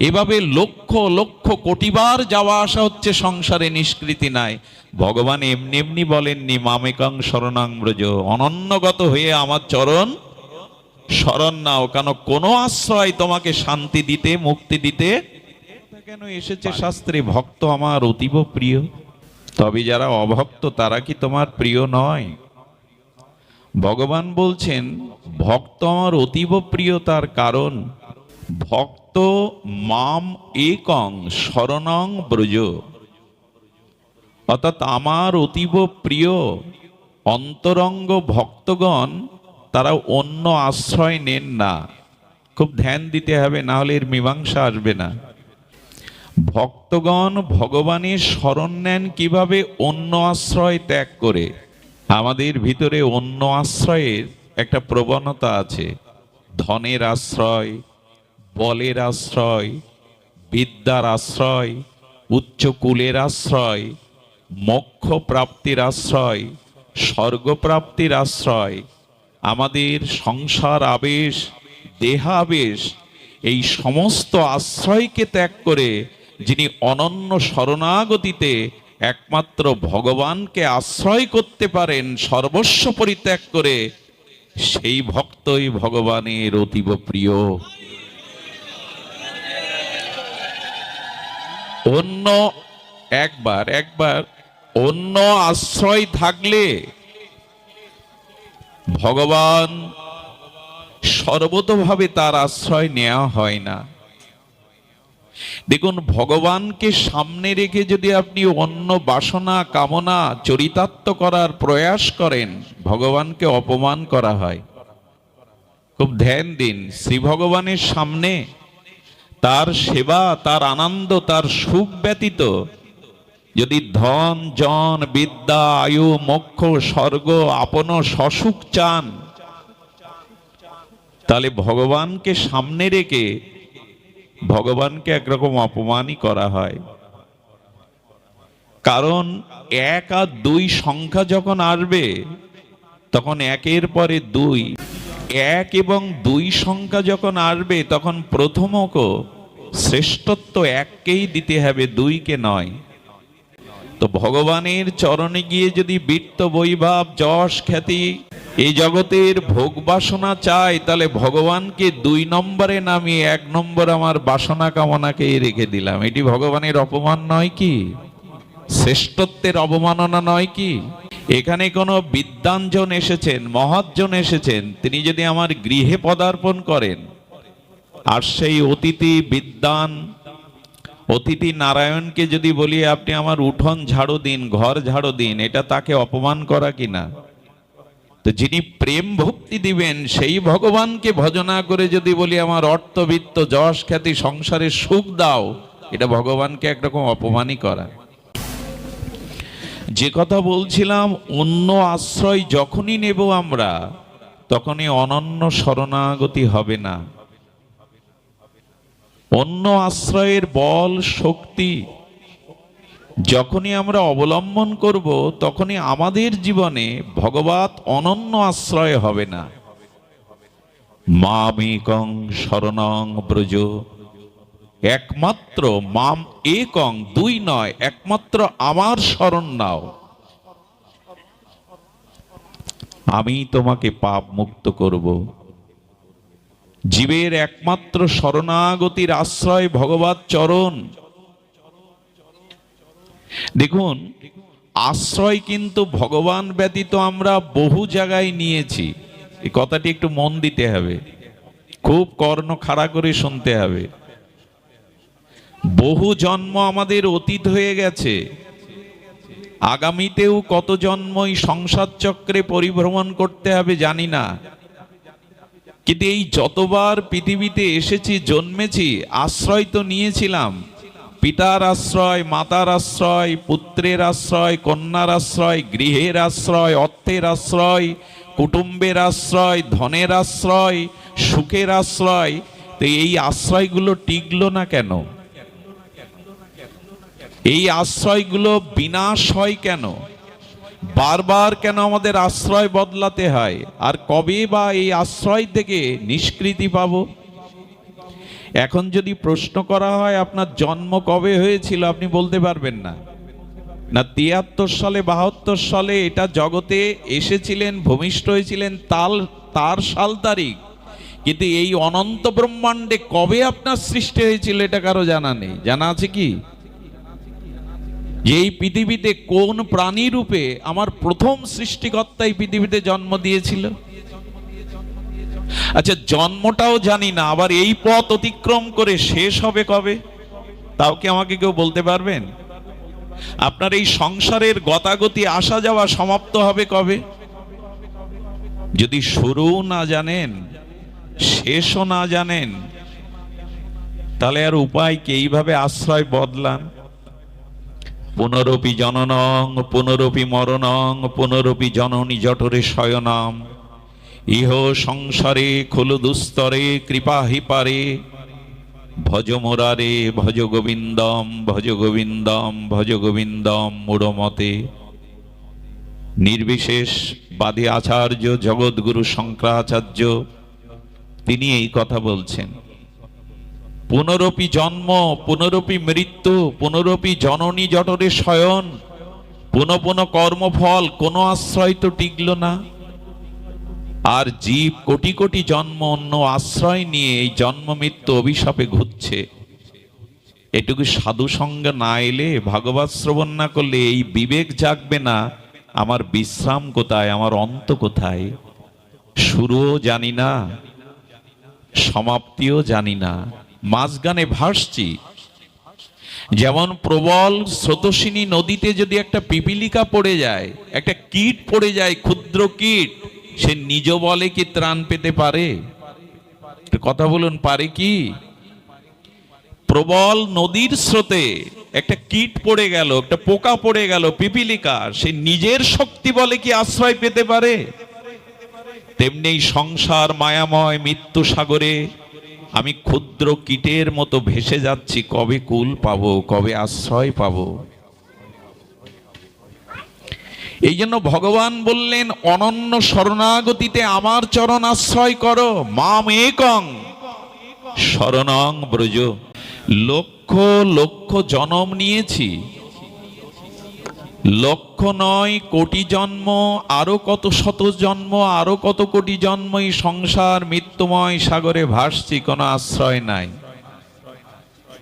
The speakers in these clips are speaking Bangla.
এভাবে লক্ষ লক্ষ কোটিবার যাওয়া আসা হচ্ছে সংসারে নিষ্কৃতি নাই। ভগবান এমনি এমনি বলেননি, মামেকাং শরণাং ব্রজ, অনন্যগত হয়ে আমার চরণ শরণ নাও, কেন কোনো আশ্রয় তোমাকে শান্তি দিতে, মুক্তি দিতে? কেন এসেছে শাস্ত্রে? ভক্ত আমার অতীব প্রিয়। তবে যারা অভক্ত, তারা কি তোমার প্রিয় নয়? ভগবান বলছেন, ভক্ত আমার অতীব প্রিয়, তার কারণ ভক্ত মাম একং শরণং ব্রজ। অর্থাৎ আমার অতীব প্রিয় অন্তরঙ্গ ভক্তগণ, তারা অন্য আশ্রয় নেন না। খুব ধ্যান দিতে হবে, না হলে এর মীমাংসা আসবে না। ভক্তগণ ভগবানের শরণ নেন কীভাবে? অন্য আশ্রয় ত্যাগ করে। আমাদের ভিতরে অন্য আশ্রয়ের একটা প্রবণতা আছে। ধনের আশ্রয় বলের আশ্রয়, বিদ্যার আশ্রয়, উচ্চ কুলের আশ্রয়, মোক্ষ প্রাপ্তির আশ্রয় স্বর্গপ্রাপ্তির আশ্রয়, আমাদের সংসার আবেশ দেহাবেশ এই সমস্ত আশ্রয়কে ত্যাগ করে যিনি অনন্য শরণাগতিতে একমাত্র ভগবানকে আশ্রয় করতে পারেন, সর্বস্ব পরিত্যাগ করে, সেই ভক্তই ভগবানের অতীব প্রিয়। অন্য, একবার একবার, অন্য আশ্রয় থাকলে ভগবান সর্বতভাবে তার আশ্রয় নেওয়া হয় না। দেখুন, ভগবানকে সামনে রেখে যদি আপনি অন্য বাসনা, কামনা, চরিতার্থ করার প্রয়াস করেন, ভগবানকে অপমান করা হয়। খুব ধ্যান দিন, শ্রী ভগবানের সামনে তার সেবা, তার আনন্দ, তার সুখ ব্যতীত যদি ধন, জন, বিদ্যা, আয়ু, মোক্ষ, স্বর্গ, আপন, সসুখ চান, তাহলে ভগবানকে সামনে রেখে ভগবানকে একরকম অপমানই করা হয়। কারণ এক আর দুই সংখ্যা যখন আসবে, তখন একের পরে দুই। এক এবং দুই সংখ্যা যখন আসবে তখন প্রথমক শ্রেষ্ঠত্ব এককেই দিতে হবে, দুইকে নয়। তো ভগবানের চরণে গিয়ে যদি বৃত্ত, বৈভাব, যশ, খ্যাতি এই জগতের ভোগ বাসনা চাই তাহলে ভগবানকে দুই নম্বরে নামিয়ে এক নম্বর আমার বাসনা কামনাকে রেখে দিলাম। এটি ভগবানের অপমান নয় কি? শ্রেষ্ঠত্বের অবমাননা নয় কি? এখানে কোনো বিদ্যাঞ্জন এসেছেন মহাজন এসেছেন, তিনি যদি আমার গৃহে পদার্পণ করেন, আর সেই অতিথি বিদ্যান অতিথি নারায়ণকে যদি বলি, আপনি আমার উঠোন ঝাড়ু দিন, ঘর ঝাড়ু দিন, এটা তাকে অপমান করা কিনা? তো যিনি প্রেম ভক্তি দিবেন, সেই ভগবানকে ভজনা করে যদি বলি, আমার অর্থবিত্ত, যশ খ্যাতি, সংসারের সুখ দাও, এটা ভগবানকে একরকম অপমানই করা। যে কথা বলছিলাম, অন্য আশ্রয় যখনই নেব আমরা, তখনই অনন্য শরণাগতি হবে না। অন্য আশ্রয়ের বল, শক্তি যখনই আমরা অবলম্বন করব, তখনই আমাদের জীবনে ভগবত অনন্য আশ্রয় হবে না। মামেকং শরণং ব্রজ। একমাত্র মাম একং, দুই নয়, একমাত্র আমার শরণ নাও। আমি তোমাকে পাপ মুক্ত করব। জীবের একমাত্র শরণাগতির আশ্রয় ভগবত চরণ। দেখুন, আশ্রয় কিন্তু ভগবান ব্যতীত আমরা বহু জায়গায় নিয়েছি। এই কথাটি একটু মন দিতে হবে। খুব কর্ণ খাড়া করে শুনতে হবে। বহু জন্ম আমাদের অতীত হয়ে গেছে। আগামীতেও কত জন্মই সংসার চক্রে পরিভ্রমণ করতে হবে জানি না। কিন্তু এই যতবার পৃথিবীতে এসেছি, জন্মেছি, আশ্রয় তো নিয়েছিলাম। পিতার আশ্রয়, মাতার আশ্রয়, পুত্রের আশ্রয়, কন্যার আশ্রয়, গৃহের আশ্রয়, অর্থের আশ্রয়, কুটুম্বের আশ্রয়, ধনের আশ্রয়, সুখের আশ্রয়। তো এই আশ্রয়গুলো টিকলো না কেন? এই আশ্রয়গুলো বিনাশ হয় কেন? বারবার কেন আমাদের আশ্রয় বদলাতে হয়? আর কবে বা এই আশ্রয় থেকে নিষ্কৃতি পাব? এখন যদি প্রশ্ন করা হয়, আপনার জন্ম কবে হয়েছিল আপনি বলতে পারবেন না। না, তিয়াত্তর সালে, বাহাত্তর সালে এটা জগতে এসেছিলেন, ভূমিষ্ঠ হয়েছিলেন তাল, তার সাল তারিখ। কিন্তু এই অনন্ত ব্রহ্মাণ্ডে কবে আপনার সৃষ্টি হয়েছিল এটা কারও জানা নেই। জানা আছে কি? যে এই পৃথিবীতে কোন প্রাণী রূপে আমার প্রথম সৃষ্টিকর্তা এই পৃথিবীতে জন্ম দিয়েছিল? আচ্ছা জন্মটাও জানি না, আবার এই পথ অতিক্রম করে শেষ হবে কবে? তাও কি আমাকে কেউ বলতে পারবেন? আপনার এই সংসারের গতাগতি আসা যাওয়া সমাপ্ত হবে কবে? যদি শুরু না জানেন, শেষও না জানেন, তাহলে আর উপায় কি? এইভাবে আশ্রয় বদলান? পুনরপি জননং, পুনরপি মরণং, পুনরপি জননী জঠরে শয়নম। ইহ সংসারে খোল দুস্তরে, কৃপা হিপারে ভজ মোরারে, ভজ গোবিন্দম ভজ গোবিন্দম ভজ গোবিন্দম মূঢ়মতে নির্বিশেষ বাদী আচার্য জগৎগুরু শঙ্করাচার্য, তিনি এই কথা বলছেন। পুনরপি জন্ম, পুনরপি মৃত্যু, পুনরপি জননী জটরে শয়ন। পুনঃ পুনঃ কর্মফল, কোনো আশ্রয় তো টিকল না। আর জীব কোটি কোটি জন্ম, অন্য আশ্রয় নিয়ে এই জন্ম মৃত্যু অভিশাপে ঘুরছে। এটুকু সাধু সঙ্গে না এলে, ভাগবত শ্রবণ না করলে এই বিবেক জাগবে না। আমার বিশ্রাম কোথায়, আমার অন্ত কোথায়? শুরুও জানি না, সমাপ্তিও জানি না। মাঝগানে ভাসছি। যেমন প্রবল স্রোতসিনী নদীতে যদি একটা পিপিলিকা পড়ে যায়, একটা কীট পড়ে যায়, ক্ষুদ্র কীট, সে নিজ বলে কি ত্রাণ পেতে পারে? কথা বলুন, পারে কি? প্রবল নদীর স্রোতে একটা কীট পড়ে গেল, একটা পোকা পড়ে গেল, পিপিলিকা, সে নিজের শক্তি বলে কি আশ্রয় পেতে পারে? তেমনি সংসার মায়াময় মৃত্যু সাগরে আমি ক্ষুদ্র কীটের মতো ভেসে যাচ্ছি, কবে কুল পাব, কবে আশ্রয় পাবো? এই জন্য ভগবান বললেন, অনন্য শরণাগতিতে আমার চরণ আশ্রয় করো, মাম একং। শরণং ব্রজ। লক্ষ লক্ষ জনম নিয়েছি। লক্ষ নয় কোটি জন্ম, আরও কত শত জন্ম, আরও কত কোটি জন্ম এই সংসার মৃত্যুময় সাগরে ভাসছি, কোনো আশ্রয় নাই।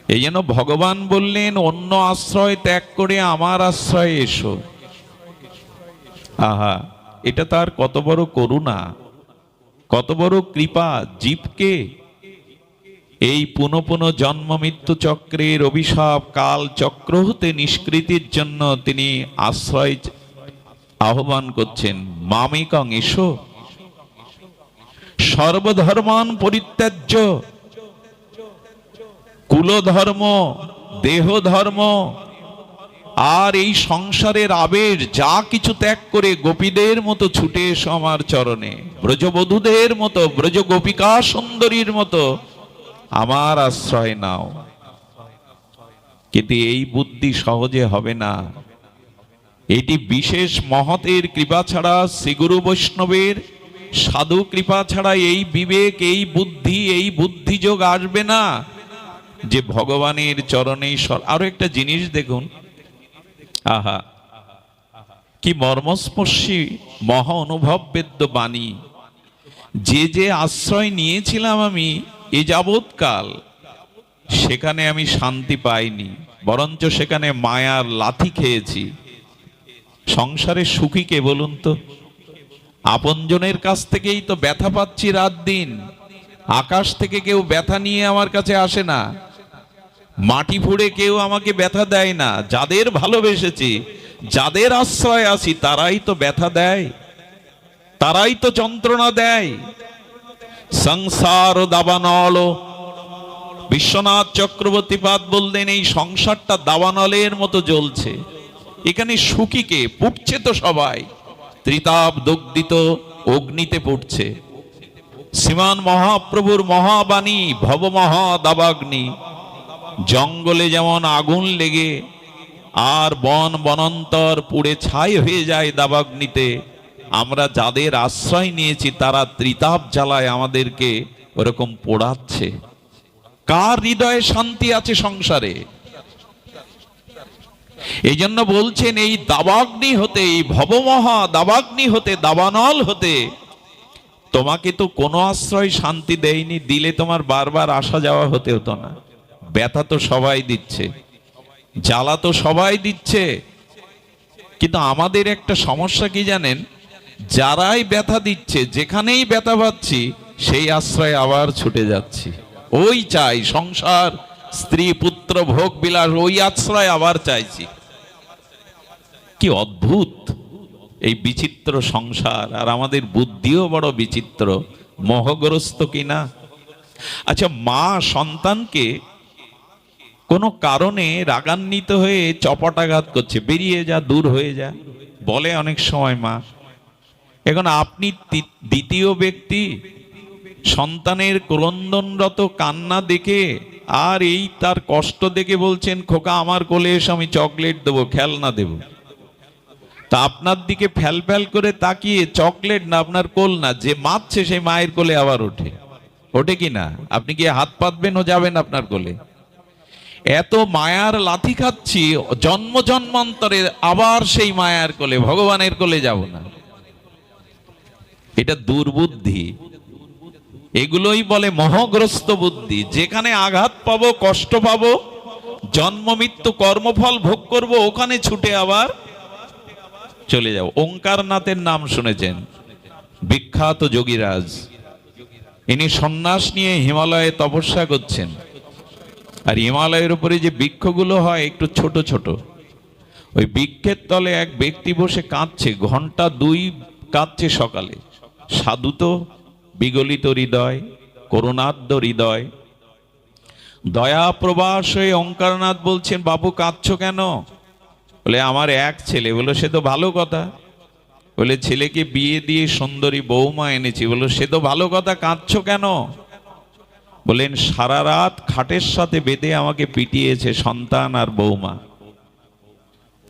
এই জন্য ভগবান বললেন, অন্য আশ্রয় ত্যাগ করে আমার আশ্রয়ে এসো। আহা, এটা তার কত বড় করুণা, কত বড় কৃপা, জীবকে এই পুনঃ পুনঃ জন্ম মৃত্যু চক্রের অভিশাপ কাল চক্র হতে নিষ্কৃতির জন্য তিনি আশ্রয় আহ্বান করছেন। মামিকং, এসো। সর্বধর্মান পরিত্যাজ্য। কুলধর্ম দেহ ধর্ম আর এই সংসারের আবের যা কিছু ত্যাগ করে গোপীদের মতো ছুটে এসো আমার চরণে। ব্রজবধূদের মতো ব্রজ গোপিকা সুন্দরীর মতো আমার আশ্রয় নাও। কিন্তু এই বুদ্ধি সহজে হবে না। এটি বিশেষ মহতের কৃপা ছাড়া শ্রীগুরু বৈষ্ণবের সাধু কৃপা ছাড়া এই বিবেক, এই বুদ্ধি, এই বুদ্ধিযোগ আসবে না। যে ভগবানের চরণে আরও একটা জিনিস দেখুন। আহা। কি মর্মস্পর্শী, মহা অনুভব বেদ্য বাণী। যে যে আশ্রয় নিয়েছিলাম আমি এ যাবৎকাল সেখানে আমি শান্তি পাইনি, বরঞ্চ সেখানে মায়ার লাথি খেয়েছি। সংসারে সুখী কে বলুন তো? আপনজনের কাছ থেকেই তো ব্যথা পাচ্ছি রাত দিন। আকাশ থেকে কেউ ব্যথা নিয়ে আমার কাছে আসে না। মাটি ফুড়ে কেউ আমাকে ব্যথা দেয় না। যাদের ভালোবেসেছি, যাদের আশ্রয় আছি, তারাই তো ব্যথা দেয়। তারাই তো যন্ত্রণা দেয়। সংসার দাবানল বিশ্বনাথ চক্রবর্তী পাদ বললেন, এই সংসারটা দাবানলের মতো জ্বলছে। এখানে সুখীকে পুড়ছে তো সবাই। ত্রিতাপ দগ্ধিত অগ্নিতে পড়ছে শ্রীমান মহাপ্রভুর মহাবাণী ভব মহা দাবাগ্নি জঙ্গলে যেমন আগুন লেগে, আর বন বনন্তর পুড়ে ছাই হয়ে যায় দাবাগ্নিতে। আমরা যাদের আশ্রয় নিয়েছি, তারা ত্রিতাপ জ্বালায় আমাদেরকে ওরকম পোড়াচ্ছে। কার হৃদয়ে শান্তি আছে সংসারে? এই জন্য বলছেন, এই দাবাগ্নি হতে, এই ভবমহা দাবাগ্নি হতে, দাবানল হতে, তোমাকে তো কোনো আশ্রয় শান্তি দেয়নি, দিলে তোমার বারবার আসা যাওয়া হতে হতো না। ব্যথা তো সবাই দিচ্ছে, জ্বালা তো সবাই দিচ্ছে। কিন্তু আমাদের একটা সমস্যা কি জানেন? যারাই ব্যথা দিচ্ছে, যেখানেই ব্যথা পাচ্ছি, সেই আশ্রয়ে আবার ছুটে যাচ্ছি। ওই চাই সংসার, স্ত্রী, পুত্র, ভোগ, বিলাস, ওই আশ্রয় আবার চাইছি। কি অদ্ভুত! এই বিচিত্র সংসার, আর আমাদের বুদ্ধিও বড় বিচিত্র, মোহগ্রস্ত কিনা? আচ্ছা মা সন্তানকে কোনো কারণে রাগান্বিত হয়ে চপটাঘাত করছে, বেরিয়ে যা, দূর হয়ে যা, বলে অনেক সময় মা এখন আপনি দ্বিতীয় ব্যক্তি, সন্তানের ক্রন্দনরত কান্না দেখে আর এই তার কষ্ট দেখে বলছেন, খোকা, আমার কোলে এসে আমি চকলেট দেবো, খেলনা দেবো। তা আপনার দিকে ফ্যাল ফ্যাল করে তাকিয়ে চকলেট না, আপনার কোল না, যে মারছে সেই মায়ের কোলে আবার ওঠে। ওঠে কি না? আপনি কি হাত পাতবেন ও যাবেন আপনার কোলে? এত মায়ার লাথি খাচ্ছি, জন্ম জন্মান্তরে আবার সেই মায়ার কোলে, ভগবানের কোলে যাব না। এটা দুর্বুদ্ধি। এগুলোই বলে মোহগ্রস্ত বুদ্ধি। যেখানে আঘাত পাবো, কষ্ট পাবো, জন্ম, মৃত্যু, কর্মফল ভোগ করব, ওখানে ছুটে আবার চলে যাও ওঙ্কারনাথের নাম শুনেছেন বিখ্যাত যোগীরাজ। ইনি সন্ন্যাস নিয়ে হিমালয়ে তপস্যা করছেন। আর হিমালয়ের উপরে যে বৃক্ষগুলো হয়, একটু ছোট ছোট। ওই বৃক্ষের তলে এক ব্যক্তি বসে কাঁদছে, ঘণ্টা দুই কাঁদছে সকালে। সাধু তো বিগলিত হৃদয় করুণাদ্য হৃদয়। দয়া প্রবাস হয়ে ওঙ্কারনাথ বলছেন, বাবু, কাঁদছ কেন? বলে, আমার এক ছেলে। বলে, সে তো ভালো কথা। বলে, ছেলেকে বিয়ে দিয়ে সুন্দরী বৌমা এনেছি। বলো, সে তো ভালো কথা, কাঁদছো কেন? বলেন, সারা রাত খাটের সাথে বেঁধে আমাকে পিটিয়েছে সন্তান আর বৌমা।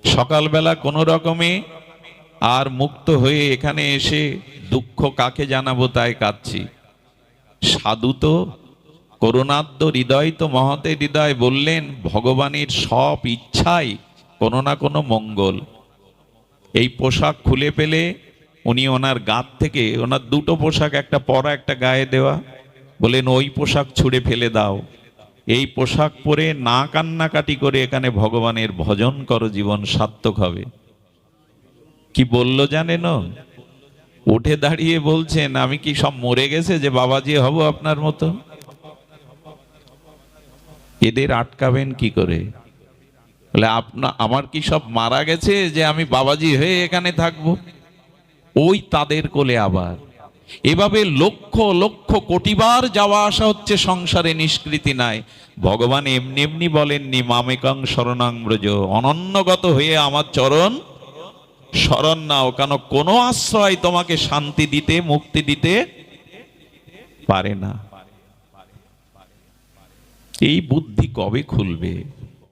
সকালবেলা কোনো রকমে আর মুক্ত হয়ে এখানে এসে দুঃখ কাকে জানাব তাই কাঁদছি। সাধু তো করুণাদ্য হৃদয় তো মহতে হৃদয় বললেন, ভগবানের সব ইচ্ছাই কোনো না কোনো মঙ্গল। এই পোশাক খুলে পেলে উনি ওনার গাত থেকে, ওনার দুটো পোশাক, একটা পরা, একটা গায়ে দেওয়া বলেন ওই পোশাক ছুঁড়ে ফেলে দাও। এই পোশাক পরে না কান্নাকাটি করে এখানে ভগবানের ভজন করো, জীবন সার্থক হবে। কি বলল জানেন উঠে দাঁড়িয়ে বলছেন, আমি কি সব মরে গেছে যে বাবাজি হব আপনার মতো? এদের আটকাবেন কি করে? বলে, আপনা আমার কি সব মারা গেছে যে আমি বাবাজি হয়ে এখানে থাকব? ওই তাদের কোলে আবার। এভাবে লক্ষ লক্ষ কোটিবার যাওয়া আসা হচ্ছে, সংসারে নিষ্কৃতি নাই। ভগবান এমনি এমনি বলেননি, মামেকং শরণাং ব্রজ। অনন্যগত হয়ে আমার চরণ শরণ নাও, কেন কোনো আশ্রয় তোমাকে শান্তি দিতে, মুক্তি দিতে পারে না। এই বুদ্ধি কবে খুলবে?